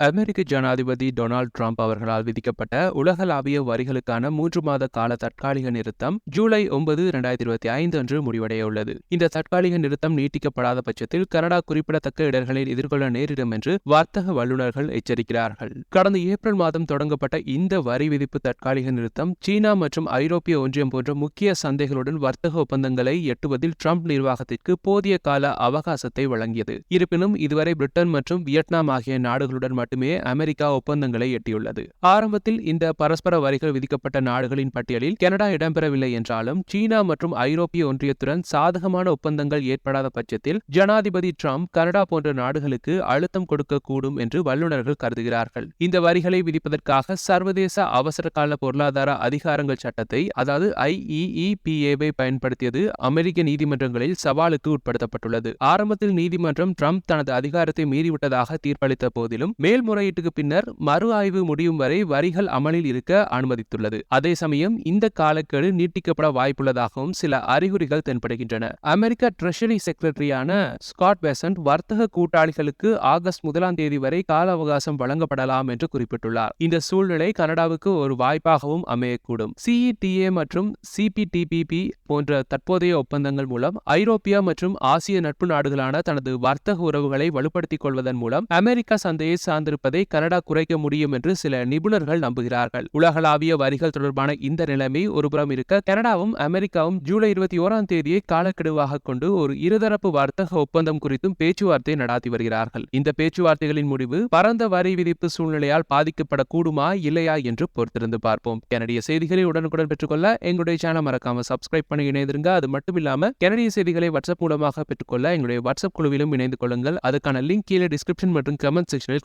அமெரிக்க ஜனாதிபதி Donald Trump அவர்களால் விதிக்கப்பட்ட உலகளாவிய வரிகளுக்கான மூன்று மாத கால தற்காலிக நிறுத்தம் ஜூலை ஒன்பது இரண்டாயிரத்தி இருபத்தி ஐந்து அன்று முடிவடைய உள்ளது இந்த தற்காலிக நிறுத்தம் நீட்டிக்கப்படாத பட்சத்தில் கனடா குறிப்பிடத்தக்க இடர்களை எதிர்கொள்ள நேரிடும் என்று வர்த்தக வல்லுநர்கள் எச்சரிக்கிறார்கள். கடந்த ஏப்ரல் மாதம் தொடங்கப்பட்ட இந்த வரி விதிப்பு தற்காலிக நிறுத்தம் சீனா மற்றும் ஐரோப்பிய ஒன்றியம் போன்ற முக்கிய சந்தைகளுடன் வர்த்தக ஒப்பந்தங்களை எட்டுவதில் ட்ரம்ப் நிர்வாகத்திற்கு போதிய கால அவகாசத்தை வழங்கியது. இருப்பினும் இதுவரை பிரிட்டன் மற்றும் வியட்நாம் ஆகிய நாடுகளுடன் மட்டுமே அமெரிக்கா ஒப்பந்தங்களை எட்டியுள்ளது. ஆரம்பத்தில் இந்த பரஸ்பர வரிகள் விதிக்கப்பட்ட நாடுகளின் பட்டியலில் கனடா இடம்பெறவில்லை என்றாலும் சீனா மற்றும் ஐரோப்பிய ஒன்றியத்துடன் சாதகமான ஒப்பந்தங்கள் ஏற்படாத பட்சத்தில் ஜனாதிபதி டிரம்ப் கனடா போன்ற நாடுகளுக்கு அழுத்தம் கொடுக்கக்கூடும் என்று வல்லுநர்கள் கருதுகிறார்கள். இந்த வரிகளை விதிப்பதற்காக சர்வதேச அவசர கால பொருளாதார அதிகாரங்கள் சட்டத்தை அதாவது ஐஇஇபிஏவை பயன்படுத்தியது அமெரிக்க நீதிமன்றங்களில் சவாலுக்கு உட்படுத்தப்பட்டுள்ளது. ஆரம்பத்தில் நீதிமன்றம் டிரம்ப் தனது அதிகாரத்தை மீறிவிட்டதாக தீர்ப்பளித்த போதிலும் மேல் மேல்முறையீட்டுக்கு பின்னர் மறு ஆய்வு முடியும் வரை வரிகள் அமலில் இருக்க அனுமதித்துள்ளது. அதே சமயம் இந்த காலக்கெடு நீட்டிக்கப்பட வாய்ப்புள்ளதாகவும் சில அறிகுறிகள் தென்படுகின்றன. அமெரிக்க ட்ரெஷரி செக்ரட்டரியான ஸ்காட் பெசன்ட் வர்த்தக கூட்டாளிகளுக்கு ஆகஸ்ட் முதலாம் தேதி வரை கால அவகாசம் வழங்கப்படலாம் என்று குறிப்பிட்டுள்ளார். இந்த சூழ்நிலை கனடாவுக்கு ஒரு வாய்ப்பாகவும் அமையக்கூடும். சிஇடிஏ மற்றும் சிபிடிபிபி போன்ற தற்போதைய ஒப்பந்தங்கள் மூலம் ஐரோப்பியா மற்றும் ஆசிய நட்பு நாடுகளான தனது வர்த்தக உறவுகளை வலுப்படுத்திக் கொள்வதன் மூலம் அமெரிக்கா சந்தையை வந்திருப்பதை கனடா குறைக்க முடியும் என்று சில நிபுணர்கள் நம்புகிறார்கள். உலகளாவிய வரிகள் தொடர்பான இந்த நிலைமை ஒருபுறம் இருக்க கனடாவும் அமெரிக்காவும் ஜூலை இருபத்தி ஓராம் தேதியை காலக்கெடுவாக கொண்டு ஒரு இருதரப்பு வர்த்தக ஒப்பந்தம் குறித்தும் பேச்சுவார்த்தை நடாத்தி வருகிறார்கள். இந்த பேச்சுவார்த்தைகளின் முடிவு பரந்த வரி விதிப்பு சூழ்நிலையால் பாதிக்கப்படக்கூடுமா இல்லையா என்று பொறுத்திருந்து பார்ப்போம். கனடிய செய்திகளை உடனுக்குடன் பெற்றுக்கொள்ள எங்களுடைய சேனல் மறக்காம சப்ஸ்கிரைப் பண்ணி இணைந்திருங்க. அது மட்டும் இல்லாம கனடிய செய்திகளை வாட்ஸ்அப் மூலமாக பெற்றுக்கொள்ள எங்களுடைய வாட்ஸ்அப் குழுவிலும் இணைந்து கொள்ளுங்கள். அதுக்கான லிங்க் கீழே டிஸ்கிரிப்ஷன் மற்றும் கமெண்ட் செக்ஷனில்